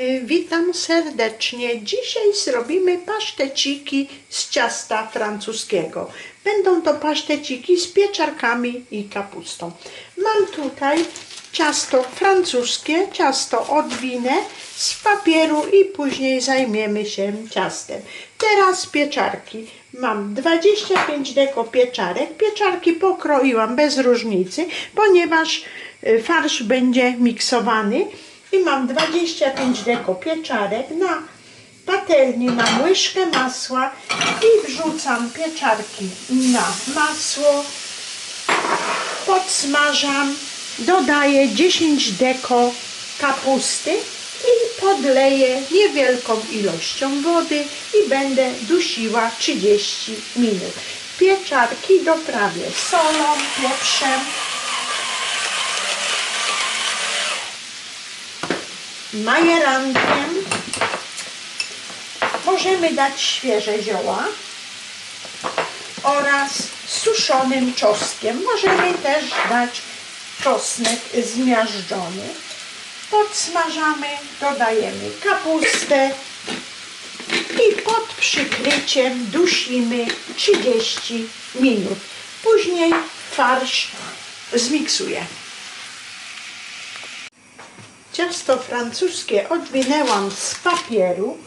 Y, Witam serdecznie. Dzisiaj zrobimy paszteciki z ciasta francuskiego. Będą to paszteciki z pieczarkami i kapustą. Mam tutaj ciasto francuskie, ciasto odwinę z papieru i później zajmiemy się ciastem. Teraz pieczarki. Mam 25 deko pieczarek. Pieczarki pokroiłam bez różnicy, ponieważ y, farsz będzie miksowany. I mam 25 deko pieczarek. Na patelni mam łyżkę masła i wrzucam pieczarki na masło. Podsmażam, dodaję 10 deko kapusty i podleję niewielką ilością wody i będę dusiła 30 minut. Pieczarki doprawię solą, pieprzem. Majerankiem. Możemy dać świeże zioła oraz suszonym czosnkiem. Możemy też dać czosnek zmiażdżony. Podsmażamy, dodajemy kapustę i pod przykryciem dusimy 30 minut. Później farsz zmiksuję. Ciasto francuskie odwinęłam z papieru,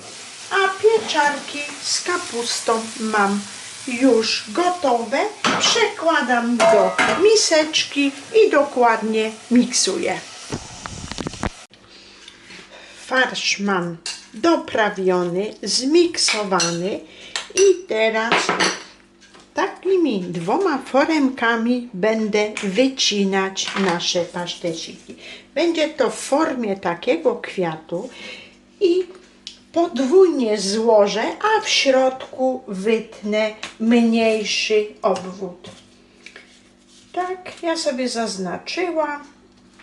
a pieczarki z kapustą mam już gotowe. Przekładam do miseczki i dokładnie miksuję. Farsz mam doprawiony, zmiksowany i teraz takimi dwoma foremkami będę wycinać nasze paszteciki. Będzie to w formie takiego kwiatu i podwójnie złożę, a w środku wytnę mniejszy obwód. Tak, ja sobie zaznaczyłam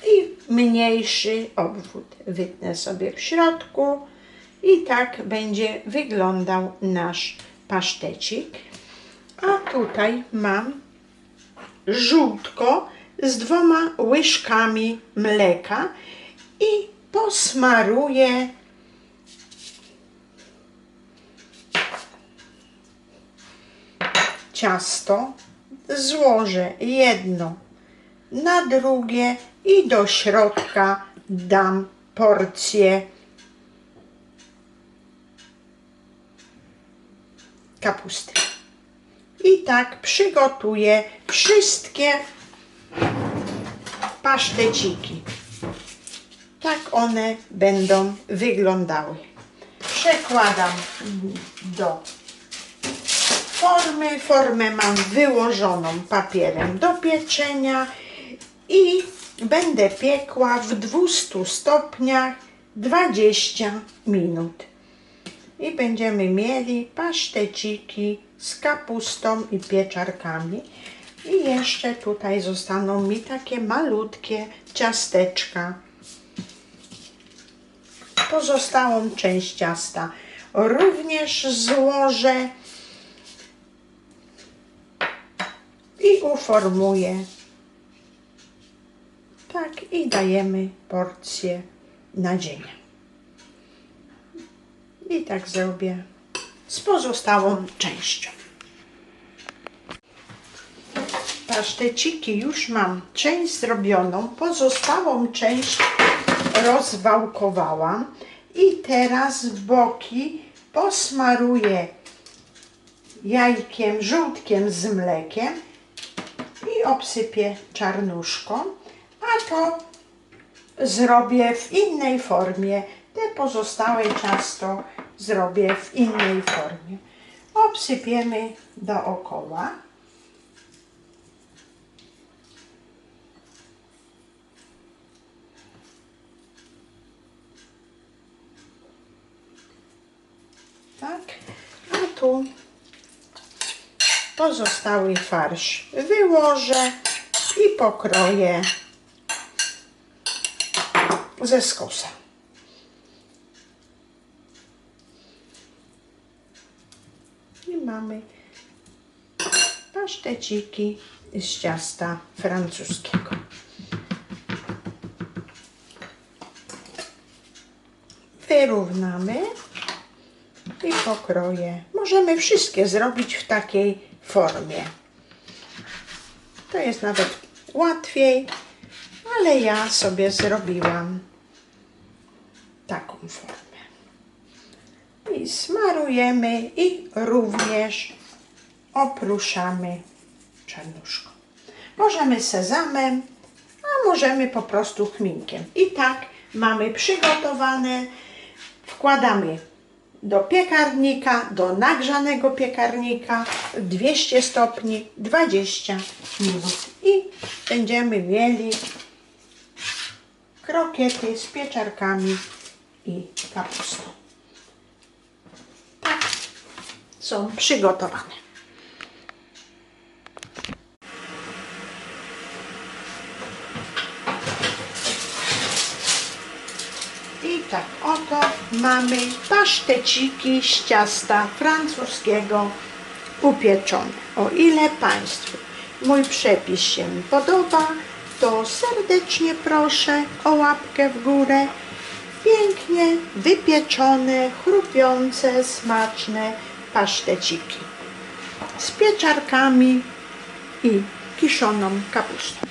i mniejszy obwód wytnę sobie w środku i tak będzie wyglądał nasz pasztecik. Tutaj mam żółtko z dwoma łyżkami mleka i posmaruję ciasto. Złożę jedno na drugie i do środka dam porcję kapusty. I tak przygotuję wszystkie paszteciki. Tak one będą wyglądały. Przekładam do formy. Formę mam wyłożoną papierem do pieczenia i będę piekła w 200 stopniach 20 minut. I będziemy mieli paszteciki z kapustą i pieczarkami. I jeszcze tutaj zostaną mi takie malutkie ciasteczka. Pozostałą część ciasta również złożę i uformuję. Tak i dajemy porcję na dzień. I tak zrobię z pozostałą częścią. Paszteciki już mam część zrobioną, pozostałą część rozwałkowałam i teraz boki posmaruję jajkiem, żółtkiem z mlekiem i obsypię czarnuszką, a to zrobię w innej formie. Te pozostałe ciasto zrobię w innej formie. Obsypiemy dookoła. Tak, a tu pozostały farsz wyłożę i pokroję ze skosa. I mamy paszteciki z ciasta francuskiego. wyrównamy i pokroję. Możemy wszystkie zrobić w takiej formie. To jest nawet łatwiej, ale ja sobie zrobiłam taką formę. I smarujemy i również opruszamy czarnuszką. Możemy sezamem, a możemy po prostu chminkiem. I tak mamy przygotowane. Wkładamy do piekarnika, do nagrzanego piekarnika 200 stopni 20 minut. I będziemy mieli krokiety z pieczarkami i kapustą. Tak są przygotowane. I tak oto mamy paszteciki z ciasta francuskiego upieczone. O ile Państwu mój przepis się podoba, to serdecznie proszę o łapkę w górę. Pięknie wypieczone, chrupiące, smaczne paszteciki z pieczarkami i kiszoną kapustą.